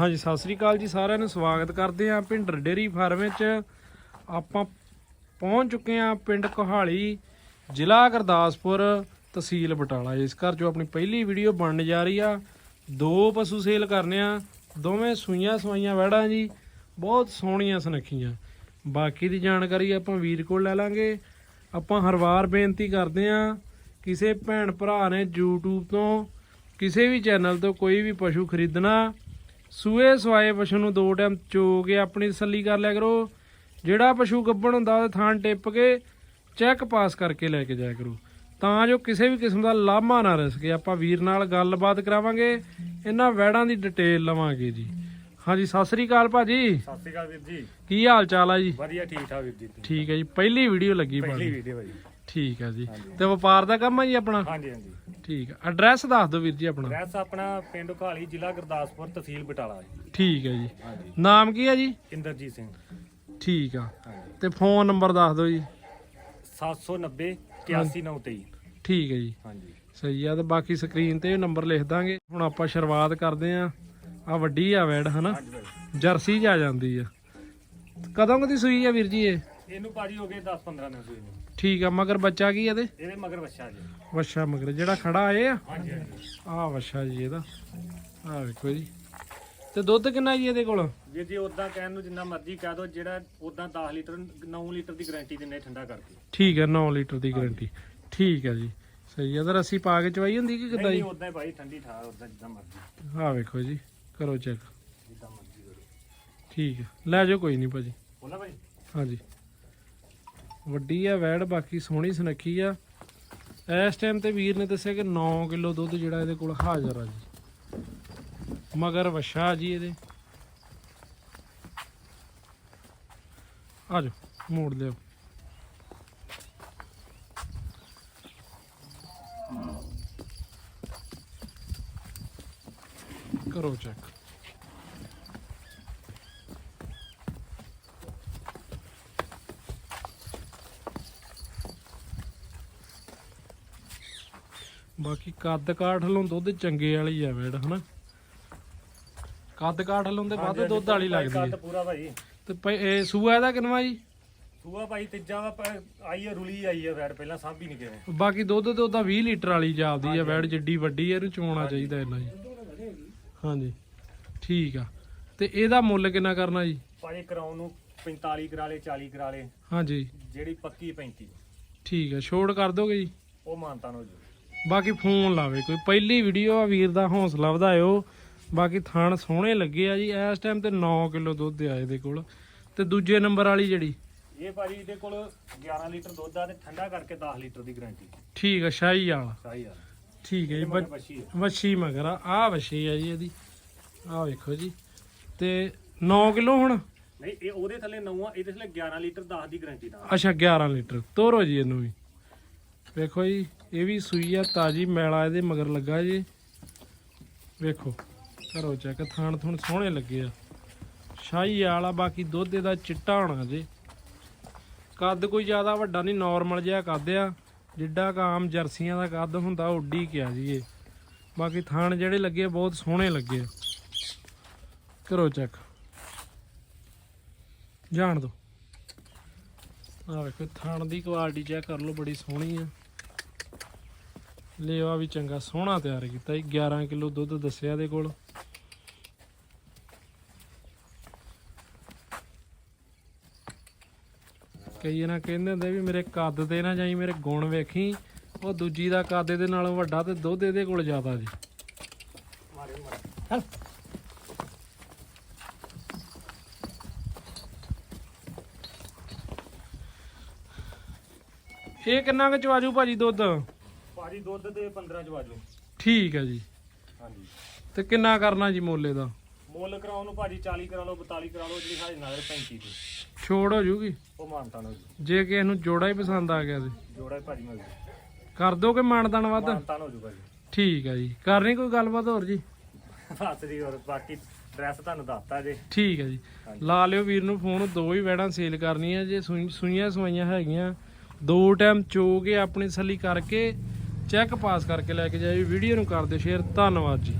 ਹਾਂਜੀ, ਸਤਿ ਸ੍ਰੀ ਅਕਾਲ ਜੀ ਸਾਰਿਆਂ ਨੂੰ। ਸਵਾਗਤ ਕਰਦੇ ਹਾਂ ਭਿੰਡਰ ਡੇਰੀ ਫਾਰਮ ਵਿੱਚ। ਆਪਾਂ ਪਹੁੰਚ ਚੁੱਕੇ ਹਾਂ ਪਿੰਡ ਕੋਹਾਲੀ, ਜ਼ਿਲ੍ਹਾ ਗੁਰਦਾਸਪੁਰ ਤਹਿਸੀਲ ਬਟਾਲਾ। ਇਸ ਘਰ ਚੋਂ ਆਪਣੀ ਪਹਿਲੀ ਵੀਡੀਓ ਬਣਨ ਜਾ ਰਹੀ ਆ। ਦੋ ਪਸ਼ੂ ਸੇਲ ਕਰਨੇ ਆ। ਦੋਵੇਂ ਸੂਈਆਂ ਸਵਾਈਆਂ ਵੜਾਂ ਜੀ। ਬਹੁਤ ਸੋਹਣੀਆਂ ਸੁਨੱਖੀਆਂ। ਬਾਕੀ ਦੀ ਜਾਣਕਾਰੀ ਆਪਾਂ ਵੀਰ ਕੋਲ ਲੈ ਲਾਂਗੇ। ਆਪਾਂ ਹਰ ਵਾਰ ਬੇਨਤੀ ਕਰਦੇ ਆ ਕਿਸੇ ਭੈਣ ਭਰਾ ਨੇ YouTube ਤੋਂ, ਕਿਸੇ ਵੀ ਚੈਨਲ ਤੋਂ ਕੋਈ ਵੀ ਪਸ਼ੂ ਖਰੀਦਣਾ ਸੂਏ ਸਵਾਏ ਪਸ਼ੂ ਨੂੰ ਦੋ ਟਾਈਮ ਚੋ ਕੇ ਆਪਣੀ ਤਸੱਲੀ ਕਰ ਲਿਆ ਕਰੋ। ਜਿਹੜਾ ਪਸ਼ੂ ਗੱਭਣ ਹੁੰਦਾ ਉਹਦੇ ਥਾਂ ਟਿੱਪ ਕੇ ਚੈੱਕ ਪਾਸ ਕਰਕੇ ਲੈ ਕੇ ਜਾਇਆ ਕਰੋ। ਤਾਂ ਜੋ ਕਿਸੇ ਵੀ ਕਿਸਮ ਦਾ ਲਾਮਾ ਨਾ ਰਸਕੇ ਆਪਾਂ ਵੀਰ ਨਾਲ ਗੱਲਬਾਤ ਕਰਾਵਾਂਗੇ। ਇਹਨਾਂ ਵੈੜਾਂ ਦੀ ਡਿਟੇਲ ਲਵਾਂਗੇ ਜੀ। ਹਾਂਜੀ ਸਤਿ ਸ੍ਰੀ ਅਕਾਲ ਭਾਜੀ। ਸਤਿ ਸ਼੍ਰੀ ਅਕਾਲ ਵੀਰ ਜੀ। ਕੀ ਹਾਲ ਚਾਲ ਆ ਜੀ? ਵਧੀਆ ਠੀਕ ਠਾਕ ਵੀਰ ਜੀ। ਠੀਕ ਹੈ ਜੀ। ਪਹਿਲੀ ਵੀਡੀਓ ਲੱਗੀ ਪਹਿਲੀ ਵੀਡੀਓ ਭਾਜੀ ਠੀਕ ਹੈ ਜੀ। ਤੇ ਵਪਾਰ ਦਾ ਕੰਮ ਹੈ ਜੀ ਆਪਣਾ? ਹਾਂਜੀ ਹਾਂਜੀ। ਠੀਕ ਹੈ ਐਡਰੈਸ ਦੱਸ ਦਿਓ ਵੀਰ ਜੀ ਆਪਣਾ। ਐਡਰੈਸ ਆਪਣਾ ਪਿੰਡ ਘਾਲੀ ਜ਼ਿਲ੍ਹਾ ਗੁਰਦਾਸਪੁਰ ਤਹਿਸੀਲ ਬਟਾਲਾ ਜੀ। ਠੀਕ ਹੈ ਜੀ। ਹਾਂਜੀ। ਨਾਮ ਕੀ ਹੈ ਜੀ? ਇੰਦਰਜੀਤ ਸਿੰਘ। ਠੀਕ ਆ। ਹਾਂਜੀ। ਤੇ ਫੋਨ ਨੰਬਰ ਦੱਸ ਦਿਓ ਜੀ। 790 81923 ਠੀਕ ਹੈ ਜੀ। ਹਾਂਜੀ। ਸਹੀ ਆ ਤੇ ਬਾਕੀ ਸਕਰੀਨ ਤੇ ਨੰਬਰ ਲਿਖ ਦਾਂਗੇ। ਹੁਣ ਆਪਾਂ ਸ਼ੁਰੂਆਤ ਕਰਦੇ ਆ। ਆ ਵੱਡੀ ਆ ਵੈੜ ਹਨਾ? ਜਰਸੀ ਜਾ ਜਾਂਦੀ ਆ। ਕਦੋਂ ਕਦੀ ਸੂਈ ਆ ਵੀਰ ਜੀ ਇਹ? ਇਹਨੂੰ ਭਾਜੀ ਹੋ ਗਏ 10 15 ਦਿਨ ਸੂਈ ਨੂੰ। ਠੀਕ ਆ ਮਗਰ ਬੱਚਾ ਕੀ ਇਹਦੇ? ਇਹਦੇ ਮਗਰ ਵੱਛਾ ਜੀ। ਵੱਛਾ ਮਗਰ ਜਿਹੜਾ ਖੜਾ ਇਹ ਆ? ਹਾਂਜੀ ਹਾਂਜੀ। ਆ ਵੱਛਾ ਜੀ ਇਹਦਾ। ਆ ਵੇਖੋ ਜੀ। ਤੇ ਦੁੱਧ ਕਿੰਨਾ ਜੀ ਇਹਦੇ ਕੋਲ? ਵੀਰ ਜੀ ਉਦਾਂ ਕਹਿਣ ਨੂੰ ਜਿੰਨਾ ਮਰਜ਼ੀ ਕਹਿ ਦੋ ਜਿਹੜਾ ਉਦਾਂ 10 ਲੀਟਰ 9 ਲੀਟਰ ਦੀ ਗਾਰੰਟੀ ਦਿੰਨੇ ਠੰਡਾ ਕਰਕੇ। ਠੀਕ ਹੈ 9 ਲੀਟਰ ਦੀ ਗਾਰੰਟੀ ਠੀਕ ਹੈ ਜੀ। ਸਹੀ ਆ ਤੇ ਰੱਸੀ ਪਾ ਕੇ ਚਵਾਈ ਹੁੰਦੀ ਕਿ ਕਿੱਦਾਂ ਜੀ? ਨਹੀਂ ਉਦਾਂ ਹੀ ਭਾਈ ਠੰਡੀ ਠਾਰ ਉਦਾਂ ਜਿੱਦਾਂ ਮਰਜ਼ੀ। ਆ ਵੇਖੋ ਜੀ ਕਰੋ ਚੈੱਕ। ਜਿੱਦਾਂ ਮਰਜ਼ੀ ਕਰੋ। ਠੀਕ ਹੈ ਲੈ ਜਾਓ ਕੋਈ ਨਹੀਂ ਭਾਜੀ। ਬੋਲਾ ਭਾਈ। ਹਾਂਜੀ। ਵੱਡੀ ਆ, ਵੈੜ, ਬਾਕੀ ਸੋਹਣੀ ਸੁਨੱਖੀ ਆ। ਇਸ ਟਾਈਮ ਤੇ ਵੀਰ ਨੇ ਦੱਸਿਆ ਕਿ 9 ਕਿਲੋ ਦੁੱਧ ਜਿਹੜਾ ਇਹਦੇ ਕੋਲ ਹਾਜ਼ਰ ਆ ਜੀ। ਮਗਰ ਵਛਾ ਜੀ ਇਹਦੇ। ਆ ਜਾਓ, ਮੋੜ ਲਿਓ ਕਰੋ ਚੈੱਕ ਬਾਕੀ ਕੱਦ ਕਾਠ ਵੱਲੋਂ ਦੁੱਧ ਚੰਗੇ ਵਾਲੀ ਆ ਵੇੜ ਹਨਾ? ਕੱਦ ਕਾਠ ਵੱਲੋਂ ਤੇ ਵੱਧ ਦੁੱਧ ਵਾਲੀ ਲੱਗਦੀ ਕੱਦ ਹੈ ਪੂਰਾ ਭਾਈ। ਤੇ ਭਾਈ ਇਹ ਸੂਆ ਇਹਦਾ ਕਿੰਨਵਾ ਜੀ? ਸੂਆ ਭਾਈ ਤੀਜਾ ਵਾ ਪਰ ਆਈ ਹੈ ਰੁਲੀ ਆਈ ਹੈ ਵੈੜ ਪਹਿਲਾਂ ਸਾਂਭੀ ਨਹੀਂ ਕਿਵੇਂ। ਬਾਕੀ ਦੁੱਧ ਤੇ ਉਹਦਾ 20 ਲੀਟਰ ਵਾਲੀ ਜਾਂਦੀ ਆ ਵੈੜ ਜਿੱਡੀ ਵੱਡੀ ਆ ਇਹਨੂੰ ਚੋਣਾ ਚਾਹੀਦਾ ਇੰਨਾ ਜੀ। ਹਾਂਜੀ। ਠੀਕ ਆ। ਤੇ ਇਹਦਾ ਮੁੱਲ ਕਿੰਨਾ ਕਰਨਾ ਜੀ? ਭਾਜੀ ਕਰਾਉਣ ਨੂੰ 45 ਕਰਾ ਲੇ 40 ਕਰਾ ਲੇ ਹਾਂਜੀ। ਜਿਹੜੀ ਪੱਕੀ 35 ਠੀਕ ਆ। ਛੋੜ ਕਰ ਦੋਗੇ ਜੀ? ਉਹ ਮਾਨਤਾ ਨੂੰ ਜੀ। ਬਾਕੀ ਫੋਨ ਲਾਵੇ ਕੋਈ ਪਹਿਲੀ ਵੀਡੀਓ ਆ ਵੀਰ ਦਾ ਹੌਸਲਾ ਵਧਾਇਓ। ਬਾਕੀ ਥਣ ਸੋਹਣੇ ਲੱਗੇ ਆ ਜੀ ਇਸ ਟਾਈਮ ਤੇ 9 ਕਿਲੋ ਦੁੱਧ ਆ ਇਹਦੇ ਕੋਲ। ਤੇ ਦੂਜੇ ਨੰਬਰ ਵਾਲੀ ਜਿਹੜੀ? ਇਹ ਭਾਜੀ ਇਹਦੇ ਕੋਲ 11 ਲੀਟਰ ਦੁੱਧ ਆ ਤੇ ਠੰਡਾ ਕਰਕੇ 10 ਲੀਟਰ ਦੀ ਗਾਰੰਟੀ ਠੀਕ ਆ ਸ਼ਾਹੀ ਵਾਲਾ। ਸਹੀ ਆ ਠੀਕ ਹੈ ਜੀ ਮਗਰ ਆ। ਵੱਛੀ ਮਗਰ ਆ ਆਹ ਵੱਛੀ ਆ ਜੀ ਇਹਦੀ। ਆਹ ਵੇਖੋ ਜੀ। ਤੇ 9 ਕਿਲੋ ਹੁਣ? ਨਹੀਂ ਇਹ ਉਹਦੇ ਥੱਲੇ 9 ਆ ਇਹਦੇ ਥੱਲੇ 11 ਲੀਟਰ 10 ਦੀ ਗਾਰੰਟੀ ਦਾ ਅੱਛਾ 11 ਲੀਟਰ। ਤੋਰੋ ਜੀ ਇਹਨੂੰ ਵੀ। ਵੇਖੋ ਜੀ। ਇਹ ਵੀ ਸੂਈ ਆ ਤਾਜੀ ਮੈਲਾ ਇਹਦੇ ਮਗਰ ਲੱਗਾ ਜੀ। ਵੇਖੋ ਕਰੋ ਚੈੱਕ ਥਾਣ ਥੁਣ ਸੋਹਣੇ ਲੱਗੇ ਆ। ਸ਼ਾਹੀ ਵਾਲਾ ਬਾਕੀ ਦੁੱਧ ਇਹਦਾ ਚਿੱਟਾ ਹੋਣਾ ਜੀ। ਕੱਦ ਕੋਈ ਜ਼ਿਆਦਾ ਵੱਡਾ ਨਹੀਂ ਨਾਰਮਲ ਜਿਹਾ ਕੱਦ ਆ। ਜਿੱਡਾ ਕੁ ਆਮ ਜਰਸੀਆਂ ਦਾ ਕੱਦ ਹੁੰਦਾ ਉੱਡੀ ਕਿਆ ਜੀ ਇਹ। ਬਾਕੀ ਥਾਣ ਜਿਹੜੇ ਲੱਗੇ ਆ, ਬਹੁਤ ਸੋਹਣੇ ਲੱਗੇ ਆ। ਕਰੋ ਚੈੱਕ। ਜਾਣ ਦੋ। ਆ ਵੇਖੋ ਥਣ ਦੀ ਕੁਆਲਿਟੀ ਚੈੱਕ ਕਰ ਲਓ ਬੜੀ ਸੋਹਣੀ ਆ। ਲੇਵਾ ਵੀ ਚੰਗਾ ਸੋਹਣਾ ਤਿਆਰ ਕੀਤਾ ਜੀ 11 ਕਿਲੋ ਦੁੱਧ ਦੱਸਿਆ ਇਹਦੇ ਕੋਲ। ਕਈ ਨਾ ਕਹਿੰਦੇ ਹੁੰਦੇ ਵੀ ਮੇਰੇ ਕੱਦ ਤੇ ਨਾ ਜਾਈ ਮੇਰੇ ਗੁਣ ਵੇਖੀ ਉਹ ਦੂਜੀ ਦਾ ਕੱਦ ਇਹਦੇ ਨਾਲੋਂ ਵੱਡਾ ਤੇ ਦੁੱਧ ਇਹਦੇ ਕੋਲ ਜ਼ਿਆਦਾ ਜੀ। ਮਾਰੇ ਮਾਰੇ ਇਹ ਕਿੰਨਾ ਕੁ ਚਵਾਜੂ ਭਾਜੀ ਦੁੱਧ? ਭਾਜੀ ਦੁੱਧ ਦੇ 15 ਚ ਵਾਜੋ। ਠੀਕ ਹੈ ਜੀ। ਹਾਂਜੀ। ਤੇ ਕਿੰਨਾ ਕਰਨਾ ਜੀ ਮੋਲੇ ਦਾ? ਮੁੱਲ ਕਰਾਉਣ ਨੂੰ ਭਾਜੀ 40 ਕਰਾ ਲਓ 42 ਕਰਾ ਲਓ ਜਿਹੜੀ ਸਾਡੇ ਨਾਲ 35 ਦੀ। ਛੋੜ ਹੋ ਜੂਗੀ? ਉਹ ਮਾਨਤਾ ਨੂੰ ਜੀ। ਜੇ ਕਿਸੇ ਨੂੰ ਜੋੜਾ ਹੀ ਪਸੰਦ ਆ ਗਿਆ ਤੇ। ਜੋੜਾ ਹੀ ਭਾਜੀ ਮਿਲ ਜੂ। ਕਰ ਦੋਗੇ ਮਾਨਦਾਨ ਵੱਧ? ਮਾਨਤਾ ਹੋ ਜੂਗਾ ਜੀ ਠੀਕ ਹੈ ਜੀ। ਕਰਨੀ ਕੋਈ ਗੱਲਬਾਤ ਹੋਰ ਜੀ? ਬਸ ਜੀ ਹੋਰ ਬਾਕੀ ਡਰੈਸ ਤੁਹਾਨੂੰ ਦੱਸਤਾ ਜੀ। ਠੀਕ ਹੈ ਜੀ। ਲਾ ਲਿਓ ਵੀਰ ਨੂੰ ਫੋਨ ਦੋ ਹੀ ਵੈੜਾਂ ਸੇਲ ਕਰਨੀਆਂ ਜੇ ਸੂਈ- ਸੂਈਆਂ ਸਵਾਈਆਂ ਹੈਗੀਆਂ। ਦੋ ਟਾਈਮ ਚੋ ਕੇ ਆਪਣੀ ਸਲੀ ਕਰਕੇ ਚੈੱਕ ਪਾਸ ਕਰਕੇ ਲੈ ਕੇ ਜਾਇਓ। ਵੀਡੀਓ ਨੂੰ ਕਰ ਦਿਓ ਸ਼ੇਅਰ। ਧੰਨਵਾਦ ਜੀ।